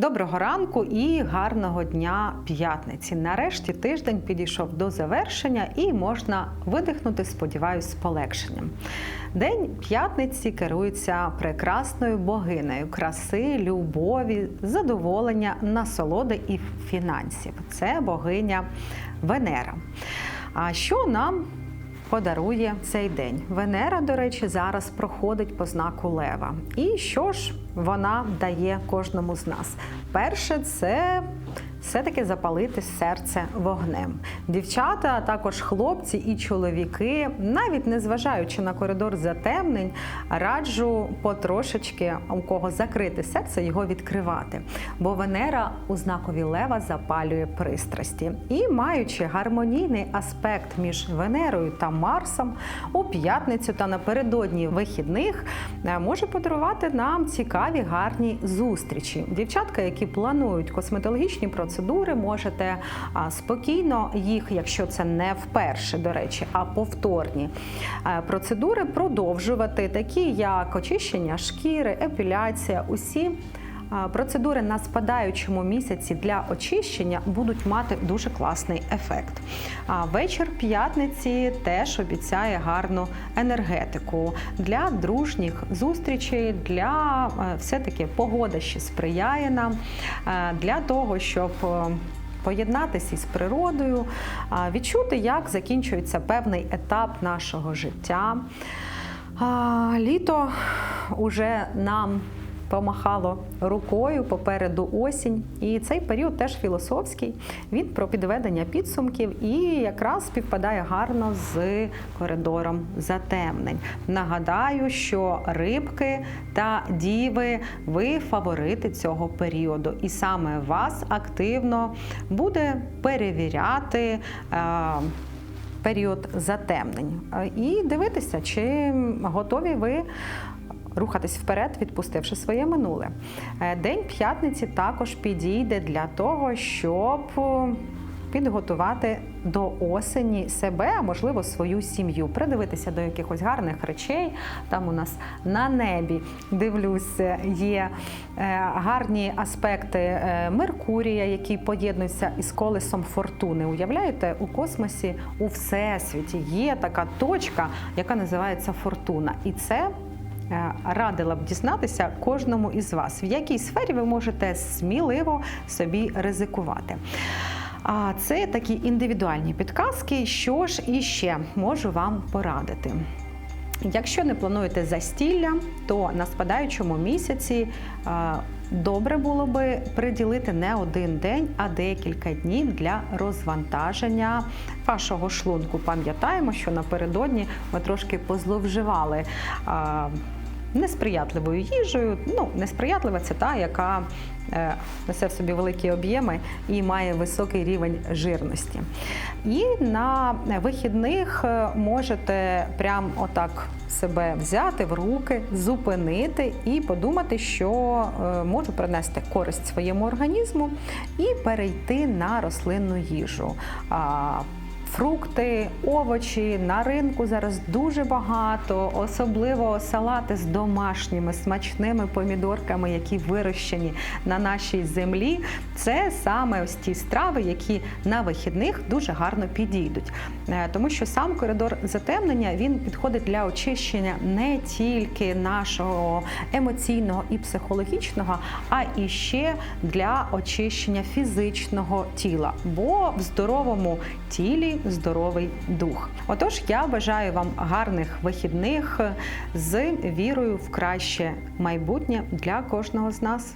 Доброго ранку і гарного дня п'ятниці. Нарешті тиждень підійшов до завершення і можна видихнути, сподіваюсь, з полегшенням. День п'ятниці керується прекрасною богинею краси, любові, задоволення, насолоди і фінансів. Це богиня Венера. А що нам подарує цей день. Венера, до речі, зараз проходить по знаку Лева. І що ж вона дає кожному з нас? Перше, це все-таки запалити серце вогнем. Дівчата, а також хлопці і чоловіки, навіть не зважаючи на коридор затемнень, раджу потрошечки у кого закрити серце, його відкривати. Бо Венера у знакові Лева запалює пристрасті. І маючи гармонійний аспект між Венерою та Марсом у п'ятницю та напередодні вихідних, е, може подарувати нам цікаві гарні зустрічі. Дівчатка, які планують косметологічні процедури, можете спокійно їх, якщо це не вперше, до речі, а повторні е, процедури продовжувати, такі як очищення шкіри, епіляція, усі. Процедури на спадаючому місяці для очищення будуть мати дуже класний ефект. А вечір п'ятниці теж обіцяє гарну енергетику для дружніх зустрічей, для е, все-таки погода ще сприяє нам е, для того, щоб е, поєднатися із природою, відчути, як закінчується певний етап нашого життя. Літо уже нам помахало рукою попереду осінь, і цей період теж філософський. Він про підведення підсумків і якраз співпадає гарно з коридором затемнень. Нагадаю, що рибки та діви ви фаворити цього періоду, і саме вас активно буде перевіряти. Період затемнень і дивитися, чи готові ви рухатись вперед, відпустивши своє минуле. Е, День п'ятниці також підійде для того, щоб підготувати до осені себе, а можливо свою сім'ю, придивитися до якихось гарних речей. Там у нас на небі дивлюся, є е, гарні аспекти е, Меркурія, який поєднується із колесом фортуни. Уявляєте, у космосі у всесвіті є така точка, яка називається фортуна, і це. Е, Радила б дізнатися кожному із вас, в якій сфері ви можете сміливо собі ризикувати. А це такі індивідуальні підказки. Що ж іще можу вам порадити? Якщо не плануєте застілля, то на спадаючому місяці е, добре було би приділити не один день, а декілька днів для розвантаження вашого шлунку. Пам'ятаємо, що напередодні ми трошки позловживали. Несприятливою їжею, ну несприятлива це та, яка е, несе в собі великі об'єми і має високий рівень жирності. І на вихідних е, можете прям отак себе взяти в руки, зупинити і подумати, що е, можу принести користь своєму організму і перейти на рослинну їжу. Фрукти, овочі на ринку зараз дуже багато, особливо салати з домашніми смачними помідорками, які вирощені на нашій землі. Це саме ось ті страви, які на вихідних дуже гарно підійдуть. Е, Тому що сам коридор затемнення він підходить для очищення не тільки нашого емоційного і психологічного, а і ще для очищення фізичного тіла. Бо в здоровому тілі здоровий дух. Отож, я бажаю вам гарних вихідних з вірою в краще майбутнє для кожного з нас.